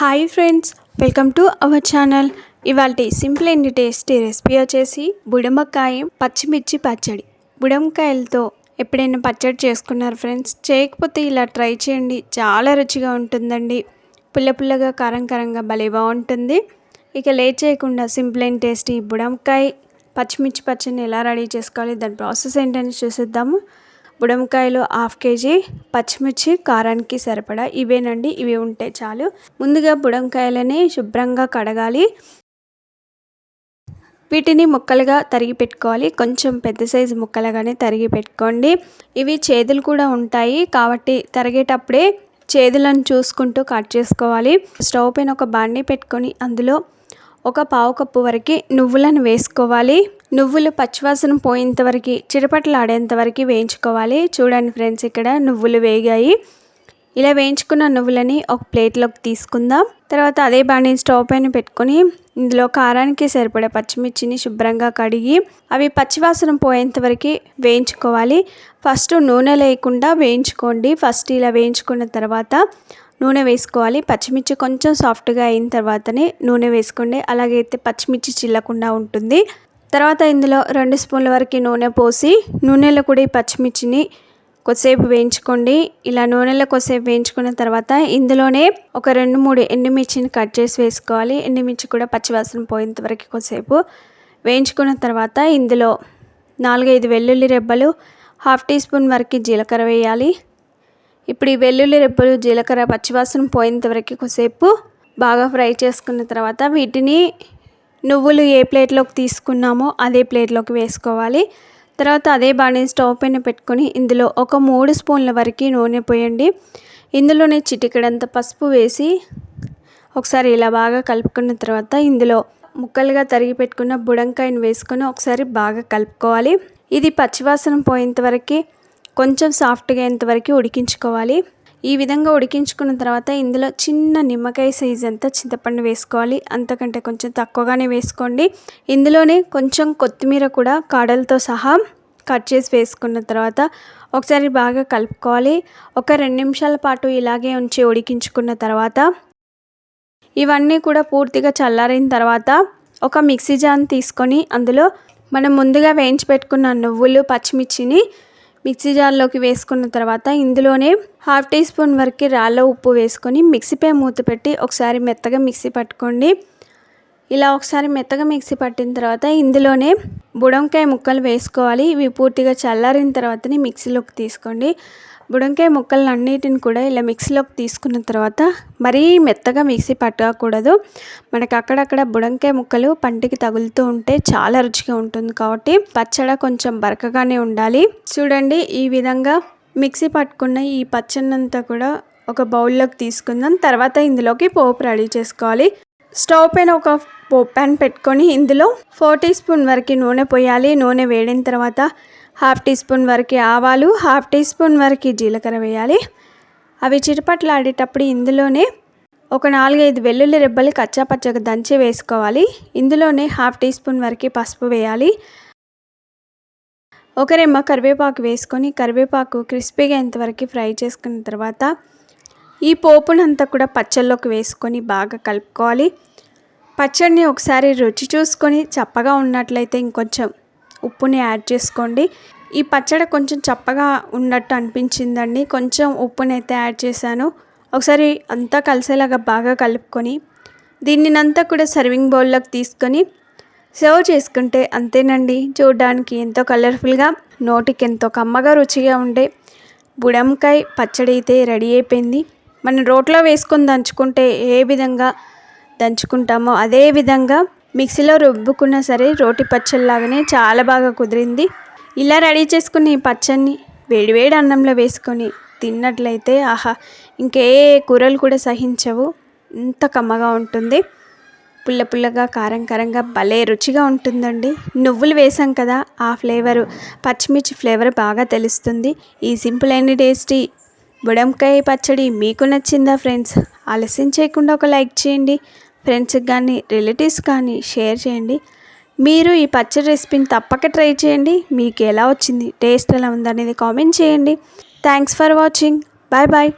Hi friends welcome to our channel. ఇవాళ simple and tasty recipe వచ్చేసి బుడమకాయ పచ్చిమిర్చి పచ్చడి. బుడమకాయలతో ఎప్పుడైనా పచ్చడి చేసుకున్నారు ఫ్రెండ్స్? చేయకపోతే ఇలా ట్రై చేయండి. చాలా రుచిగా ఉంటుందండి. పుల్ల పుల్లగా కారం కారంగా భలే బాగుంటుంది. ఇక లేట్ చేయకుండా సింపుల్ అండ్ టేస్టీ బుడమకాయ పచ్చిమిర్చి పచ్చడిని ఎలా రెడీ చేసుకోవాలి? దాని ప్రాసెస్ ఏంటని చూసేద్దాము. బుడంకాయలు హాఫ్ కేజీ పచ్చిమిర్చి కారానికి సరిపడా ఇవేనండి. ఇవి ఉంటే చాలు. ముందుగా బుడంకాయలని శుభ్రంగా కడగాలి. వీటిని ముక్కలుగా తరిగి పెట్టుకోవాలి. కొంచెం పెద్ద సైజు ముక్కలుగానే తరిగి పెట్టుకోండి. ఇవి చేదులు కూడా ఉంటాయి. కాబట్టి తరిగేటప్పుడే చేదులను చూసుకుంటూ కట్ చేసుకోవాలి. స్టవ్ పైన ఒక బాండి పెట్టుకొని అందులో ఒక పావు కప్పు వరకు నువ్వులను వేసుకోవాలి. నువ్వులు పచ్చివాసన పోయేంత వరకు చిరపట్లు వరకు వేయించుకోవాలి. చూడండి ఫ్రెండ్స్ ఇక్కడ నువ్వులు వేగాయి. ఇలా వేయించుకున్న నువ్వులని ఒక ప్లేట్లోకి తీసుకుందాం. తర్వాత అదే బాణీ స్టవ్ పైన పెట్టుకొని ఇందులో కారానికి సరిపడే పచ్చిమిర్చిని శుభ్రంగా కడిగి అవి పచ్చివాసన పోయేంతవరకు వేయించుకోవాలి. ఫస్ట్ నూనె లేకుండా వేయించుకోండి. ఫస్ట్ ఇలా వేయించుకున్న తర్వాత నూనె వేసుకోవాలి. పచ్చిమిర్చి కొంచెం సాఫ్ట్గా అయిన తర్వాతనే నూనె వేసుకోండి. అలాగైతే పచ్చిమిర్చి చిల్లకుండా ఉంటుంది. తర్వాత ఇందులో రెండు స్పూన్ల వరకు నూనె పోసి నూనెలో కూడా ఈ పచ్చిమిర్చిని కొద్దిసేపు వేయించుకోండి. ఇలా నూనెలో కొద్దిసేపు వేయించుకున్న తర్వాత ఇందులోనే ఒక రెండు మూడు ఎండుమిర్చిని కట్ చేసి వేసుకోవాలి. ఎండుమిర్చి కూడా పచ్చివాసన పోయేంత వరకు కొద్దిసేపు వేయించుకున్న తర్వాత ఇందులో నాలుగైదు వెల్లుల్లి రెబ్బలు హాఫ్ టీ స్పూన్ వరకు జీలకర్ర వేయాలి. ఇప్పుడు ఈ వెల్లుల్లి రెబ్బలు జీలకర్ర పచ్చివాసన పోయేంత వరకు కొద్దిసేపు బాగా ఫ్రై చేసుకున్న తర్వాత వీటిని నువ్వులు ఏ ప్లేట్లోకి తీసుకున్నామో అదే ప్లేట్లోకి వేసుకోవాలి. తర్వాత అదే బాణీ స్టవ్ పైన పెట్టుకొని ఇందులో ఒక మూడు స్పూన్ల వరకు నూనె పోయండి. ఇందులోనే చిటికడంత పసుపు వేసి ఒకసారి ఇలా బాగా కలుపుకున్న తర్వాత ఇందులో ముక్కలుగా తరిగి పెట్టుకున్న బుడంకాయను వేసుకొని ఒకసారి బాగా కలుపుకోవాలి. ఇది పచ్చివాసన పోయేంత వరకు కొంచెం సాఫ్ట్గా అయ్యేంతవరకు ఉడికించుకోవాలి. ఈ విధంగా ఉడికించుకున్న తర్వాత ఇందులో చిన్న నిమ్మకాయ సైజ్ అంతా చింతపండు వేసుకోవాలి. అంతకంటే కొంచెం తక్కువగానే వేసుకోండి. ఇందులోనే కొంచెం కొత్తిమీర కూడా కాడలతో సహా కట్ చేసి వేసుకున్న తర్వాత ఒకసారి బాగా కలుపుకోవాలి. ఒక రెండు నిమిషాల పాటు ఇలాగే ఉంచి ఉడికించుకున్న తర్వాత ఇవన్నీ కూడా పూర్తిగా చల్లారిన తర్వాత ఒక మిక్సీ జాన్ తీసుకొని అందులో మనం ముందుగా వేయించి పెట్టుకున్న నువ్వులు పచ్చిమిర్చిని మిక్సీ జార్లోకి వేసుకున్న తర్వాత ఇందులోనే హాఫ్ టీ స్పూన్ వరకు రాళ్ళ ఉప్పు వేసుకొని మిక్సీపై మూత పెట్టి ఒకసారి మెత్తగా మిక్సీ పట్టుకోండి. ఇలా ఒకసారి మెత్తగా మిక్సీ పట్టిన తర్వాత ఇందులోనే బుడంకాయ ముక్కలు వేసుకోవాలి. ఇవి పూర్తిగా చల్లారిన తర్వాతనే మిక్సీలోకి తీసుకోండి. బుడంకాయ ముక్కలను అన్నిటిని కూడా ఇలా మిక్సీలోకి తీసుకున్న తర్వాత మరీ మెత్తగా మిక్సీ పట్టకూడదు. మనకు అక్కడక్కడ బుడంకాయ ముక్కలు పంటికి తగులుతూ ఉంటే చాలా రుచిగా ఉంటుంది కాబట్టి పచ్చడి కొంచెం బరకగానే ఉండాలి. చూడండి ఈ విధంగా మిక్సీ పట్టుకున్న ఈ పచ్చడినంతా కూడా ఒక బౌల్లోకి తీసుకుందాం. తర్వాత ఇందులోకి పోపు రెడీ చేసుకోవాలి. స్టవ్ పైన ఒక పోప్ ప్యాన్ పెట్టుకొని ఇందులో ఫోర్ టీ స్పూన్ వరకు నూనె పోయాలి. నూనె వేడిన తర్వాత హాఫ్ టీ స్పూన్ వరకు ఆవాలు హాఫ్ టీ స్పూన్ వరకు జీలకర్ర వేయాలి. అవి చిటపట్లాడేటప్పుడు ఇందులోనే ఒక నాలుగైదు వెల్లుల్లి రెబ్బలు కచ్చాపచ్చగా దంచి వేసుకోవాలి. ఇందులోనే హాఫ్ టీ స్పూన్ వరకు పసుపు వేయాలి. ఒక రెమ్మ కరివేపాకు వేసుకొని కరివేపాకు క్రిస్పీగా ఎంతవరకు ఫ్రై చేసుకున్న తర్వాత ఈ పోపునంతా కూడా పచ్చళ్ళలోకి వేసుకొని బాగా కలుపుకోవాలి. పచ్చడిని ఒకసారి రుచి చూసుకొని చప్పగా ఉన్నట్లయితే ఇంకొంచెం ఉప్పుని యాడ్ చేసుకోండి. ఈ పచ్చడి కొంచెం చప్పగా ఉన్నట్టు అనిపించిందండి. కొంచెం ఉప్పుని అయితే యాడ్ చేశాను. ఒకసారి అంతా కలిసేలాగా బాగా కలుపుకొని దీన్నినంతా కూడా సర్వింగ్ బౌల్లోకి తీసుకొని సర్వ్ చేసుకుంటే అంతేనండి. చూడడానికి ఎంతో కలర్ఫుల్గా నోటికి ఎంతో కమ్మగా రుచిగా ఉండే బుడంకాయ పచ్చడి అయితే రెడీ అయిపోయింది. మనం రోట్లో వేసుకొని దంచుకుంటే ఏ విధంగా దంచుకుంటామో అదే విధంగా మిక్సీలో రుబ్బుకున్నా సరే రోటి పచ్చళ్ళలాగానే చాలా బాగా కుదిరింది. ఇలా రెడీ చేసుకుని పచ్చడిని వేడివేడి అన్నంలో వేసుకొని తిన్నట్లయితే ఆహా ఇంకే కూరలు కూడా సహించవు. ఇంత కమ్మగా ఉంటుంది. పుల్ల పుల్లగా కారం కారంగా భలే రుచిగా ఉంటుందండి. నువ్వులు వేసాం కదా ఆ ఫ్లేవరు పచ్చిమిర్చి ఫ్లేవర్ బాగా తెలుస్తుంది. ఈ సింపుల్ అండ్ టేస్టీ బుడంకాయ పచ్చడి మీకు నచ్చిందా ఫ్రెండ్స్? ఆలస్యం చేయకుండా ఒక లైక్ చేయండి. ఫ్రెండ్స్కి కానీ రిలేటివ్స్ కానీ షేర్ చేయండి. మీరు ఈ పచ్చడి రెసిపీని తప్పక ట్రై చేయండి. మీకు ఎలా వచ్చింది టేస్ట్ ఎలా ఉందనేది కామెంట్ చేయండి. Thanks for watching bye bye